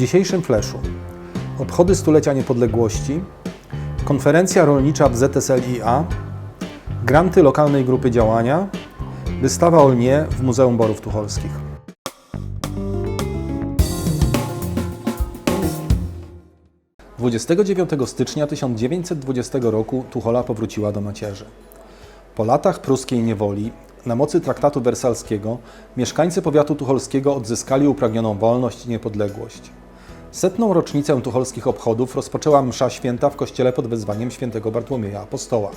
dzisiejszym fleszu obchody stulecia niepodległości, konferencja rolnicza w ZSLiA, granty lokalnej grupy działania, wystawa o lnie w Muzeum Borów Tucholskich. – 29 stycznia 1920 roku Tuchola powróciła do macierzy. Po latach pruskiej niewoli, na mocy traktatu wersalskiego, mieszkańcy powiatu tucholskiego odzyskali upragnioną wolność i niepodległość. Setną rocznicę tucholskich obchodów rozpoczęła msza święta w kościele pod wezwaniem świętego Bartłomieja Apostoła.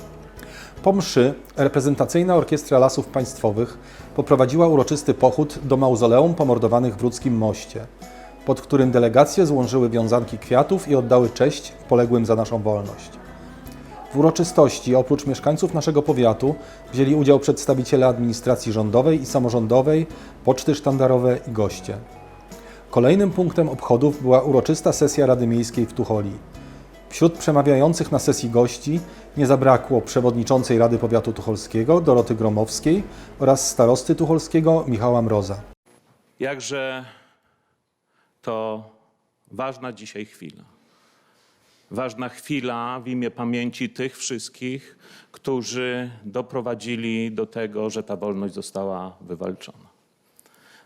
Po mszy reprezentacyjna Orkiestra Lasów Państwowych poprowadziła uroczysty pochód do mauzoleum pomordowanych w Ludzkim Moście, pod którym delegacje złożyły wiązanki kwiatów i oddały cześć poległym za naszą wolność. W uroczystości oprócz mieszkańców naszego powiatu wzięli udział przedstawiciele administracji rządowej i samorządowej, poczty sztandarowe i goście. Kolejnym punktem obchodów była uroczysta sesja Rady Miejskiej w Tucholi. Wśród przemawiających na sesji gości nie zabrakło przewodniczącej Rady Powiatu Tucholskiego Doroty Gromowskiej oraz starosty tucholskiego Michała Mroza. Jakże to ważna dzisiaj chwila. Ważna chwila w imię pamięci tych wszystkich, którzy doprowadzili do tego, że ta wolność została wywalczona.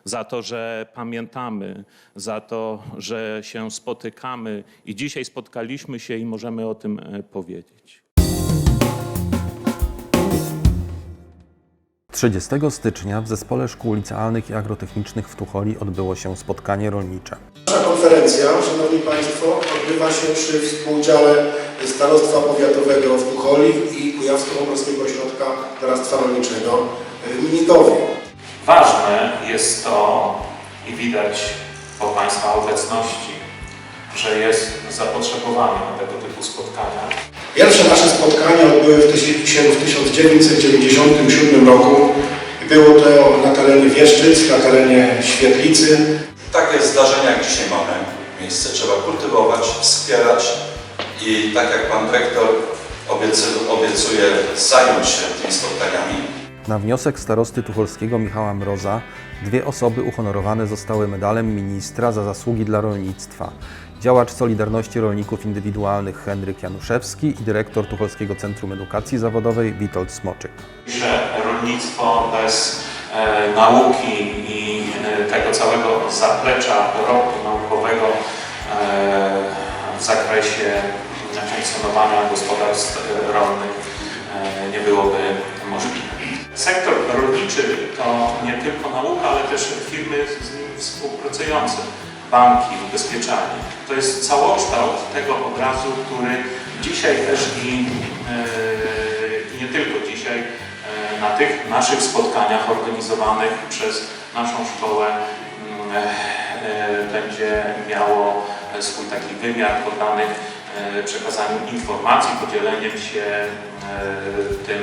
Za to, że pamiętamy, za to, że się spotykamy i dzisiaj spotkaliśmy się i możemy o tym e, powiedzieć. 30 stycznia w Zespole Szkół Licealnych i Agrotechnicznych w Tucholi odbyło się spotkanie rolnicze. Nasza konferencja, Szanowni Państwo, odbywa się przy współudziale Starostwa Powiatowego w Tucholi i Kujawsko-Pomorskiego Ośrodka Doradztwa Rolniczego w Minitowie. Ważne jest to i widać po Państwa obecności, że jest zapotrzebowanie na tego typu spotkania. Pierwsze nasze spotkania odbyły się w 1997 roku. Było to na terenie Wieszczyc, na terenie Świetlicy. Takie zdarzenia, jak dzisiaj mamy miejsce, trzeba kultywować, wspierać i tak jak Pan Dyrektor obiecy- obiecuje zająć się tymi spotkaniami, Na wniosek starosty tucholskiego Michała Mroza dwie osoby uhonorowane zostały medalem ministra za zasługi dla rolnictwa. Działacz Solidarności Rolników Indywidualnych Henryk Januszewski i dyrektor Tucholskiego Centrum Edukacji Zawodowej Witold Smoczyk. że rolnictwo bez e, nauki i e, tego całego zaplecza dorobku naukowego e, w zakresie funkcjonowania gospodarstw e, rolnych banki, ubezpieczalnie. To jest całokształt tego obrazu, który dzisiaj też i, i nie tylko dzisiaj e, na tych naszych spotkaniach organizowanych przez naszą szkołę mm, e, będzie miało swój taki wymiar poddany przekazaniu informacji, podzieleniem się tym,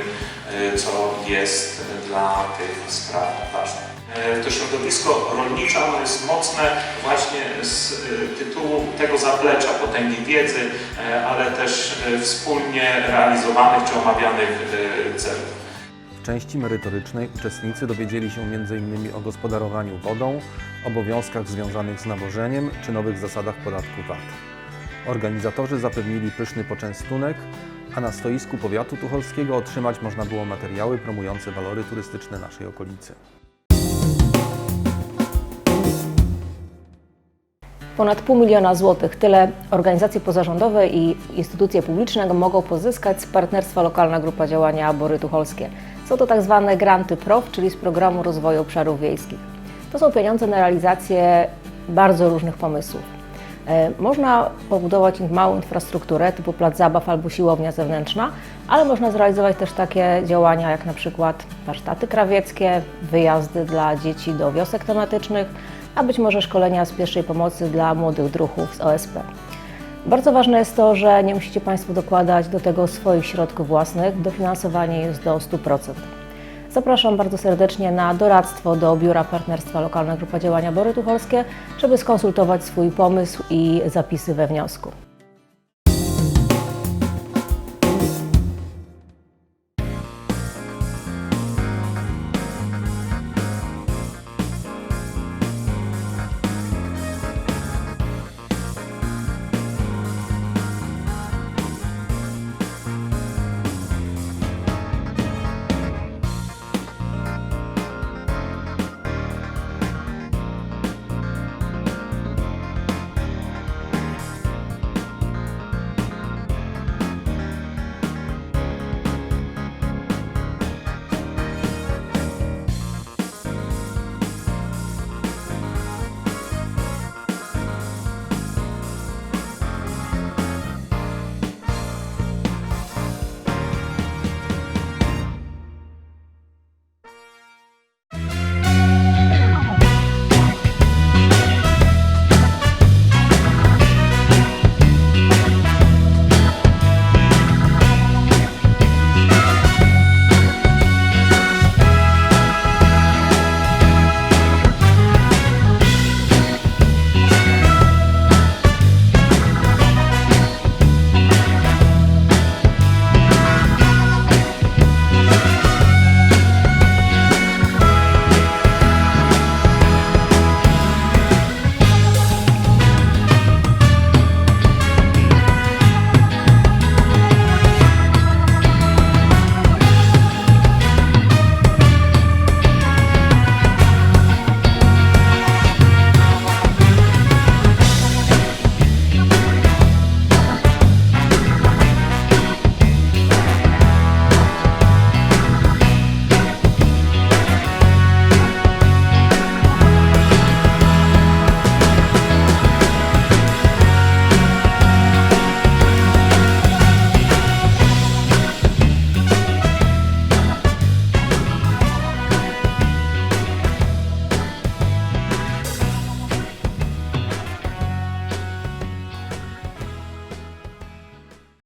co jest dla tych spraw ważne. E, To środowisko rolnicze ono jest mocne właśnie z e, tytułu tego zaplecza, potęgi wiedzy, e, ale też wspólnie realizowanych czy omawianych celów. W części merytorycznej uczestnicy dowiedzieli się m.in. o gospodarowaniu wodą, obowiązkach związanych z nawożeniem czy nowych zasadach podatku VAT. Organizatorzy zapewnili pyszny poczęstunek, a na stoisku powiatu tucholskiego otrzymać można było materiały promujące walory turystyczne naszej okolicy. Ponad pół miliona złotych tyle organizacje pozarządowe i instytucje publiczne mogą pozyskać z partnerstwa Lokalna Grupa Działania Bory Tucholskie. Są to tak zwane granty PROW, czyli z Programu Rozwoju Obszarów Wiejskich. To są pieniądze na realizację bardzo różnych pomysłów. E, Można pobudować małą infrastrukturę typu plac zabaw albo siłownia zewnętrzna, ale można zrealizować też takie działania jak na przykład warsztaty krawieckie, wyjazdy dla dzieci do wiosek tematycznych, a być może szkolenia z pierwszej pomocy dla młodych druhów z OSP. Bardzo ważne jest to, że nie musicie Państwo dokładać do tego swoich środków własnych. Dofinansowanie jest do 100%. Zapraszam bardzo serdecznie na doradztwo do Biura Partnerstwa Lokalna Grupa Działania Bory Tucholskie, żeby skonsultować swój pomysł i zapisy we wniosku.